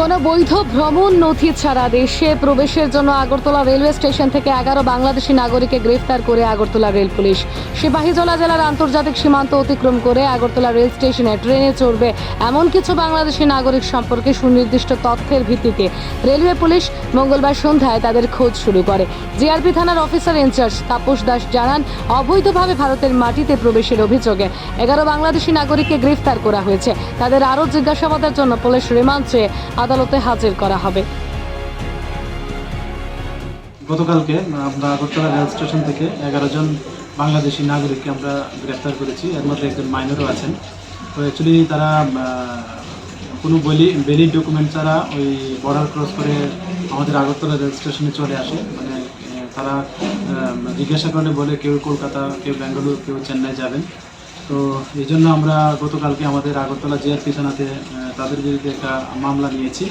কোনো বৈধ ভ্রমণ নথি ছাড়া দেশে প্রবেশের জন্য আগরতলা রেলওয়ে স্টেশন থেকে এগারো বাংলাদেশি নাগরিককে গ্রেফতার করে আগরতলা রেল পুলিশ। সিপাহীজলা জেলার আন্তর্জাতিক সীমান্ত অতিক্রম করে আগরতলা রেল স্টেশনে ট্রেনে চড়বে এমন কিছু বাংলাদেশি নাগরিক সম্পর্কে সুনির্দিষ্ট তথ্যের ভিত্তিতে রেলওয়ে পুলিশ মঙ্গলবার সন্ধ্যায় তাদের খোঁজ শুরু করে। জিআরপি থানার অফিসার ইনচার্জ তাপস দাস জানান, অবৈধভাবে ভারতের মাটিতে প্রবেশের অভিযোগে এগারো বাংলাদেশি নাগরিককে গ্রেফতার করা হয়েছে। তাদের আরও জিজ্ঞাসাবাদের জন্য পুলিশ রিমান্ড চেয়ে আদালতে হাজির করা হবে। গতকালকে আমরা আগরতলা রেল স্টেশন থেকে এগারো জন বাংলাদেশি নাগরিককে আমরা গ্রেফতার করেছি। এর মধ্যে একজন মাইনরও আছেন। তো অ্যাকচুয়ালি তারা কোনো বলি ভ্যালিড ডকুমেন্ট ছাড়া ওই বর্ডার ক্রস করে আমাদের আগরতলা রেল স্টেশনে চলে আসে। মানে তারা জিজ্ঞাসা করলে বলে কেউ কলকাতা, কেউ বেঙ্গালুরু কেউ চেন্নাই যাবেন। তো এই জন্য আমরা গতকালকে আমাদের আগরতলা জিআরপি থানাতে আহ, তাদের বিরুদ্ধে একটা মামলা নিয়েছি।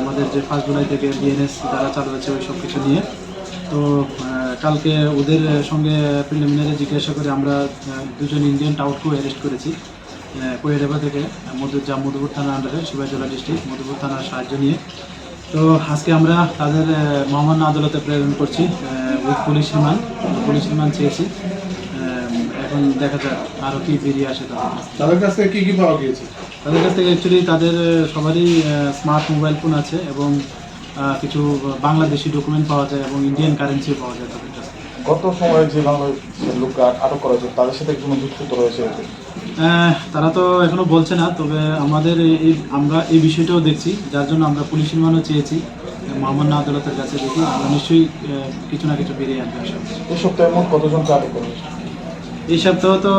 আমাদের যে ফার্স্ট জুলাই থেকে বিএনএস দ্বারা চালু হয়েছে ওই সব কিছু নিয়ে। তো কালকে ওদের সঙ্গে প্রিলিমিনারি জিজ্ঞাসা করে আমরা দুজন ইন্ডিয়ান টাউটকেও অ্যারেস্ট করেছি। কোয়েডাবা থেকে মধু যা মধুপুর থানার আন্ডারে শিবাজলা ডিস্ট্রিক্ট মধুপুর থানার সাহায্য নিয়ে। তো আজকে আমরা তাদের মহামান্য আদালতে প্রেরণ করছি with police remand. Police remand চেয়েছি। এখন দেখা যাক আরও কি বেরিয়ে আসে তাদের কাছ থেকে। তাদের কাছ থেকে কি কি পাওয়া গিয়েছে? তাদের কাছ থেকে অ্যাকচুয়ালি তাদের সবারই স্মার্ট মোবাইল ফোন আছে এবং কিছু বাংলাদেশি ডকুমেন্ট পাওয়া যায় এবং ইন্ডিয়ান কারেন্সিও পাওয়া যায় তাদের কাছে গত সময়ে যে বাংলাদেশের লোককে আটক করা হয়েছে তাদের সাথে কোনো যুক্ত রয়েছে? তারা তো এখনও বলছে না তবে আমাদের এই- আমরা এই বিষয়টাও দেখছি যার জন্য আমরা পুলিশ রিমান্ডও চেয়েছি। মহামান্য আদালতের কাছে দেখি আমরা নিশ্চয়ই কিছু না কিছু বেরিয়ে আসবে এই সপ্তাহে মোট কতজনকে আটক করা হয়েছে? এই সপ্তাহ তো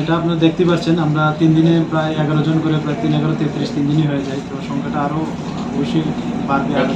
এটা আপনারা দেখতে পাচ্ছেন, আমরা তিন দিনে প্রায় এগারো জন করে, প্রায় তিন এগারো, তেত্রিশ, তিন দিনই হয়ে যায়, তো সংখ্যাটা আরও অবশ্যই বাড়বে আরও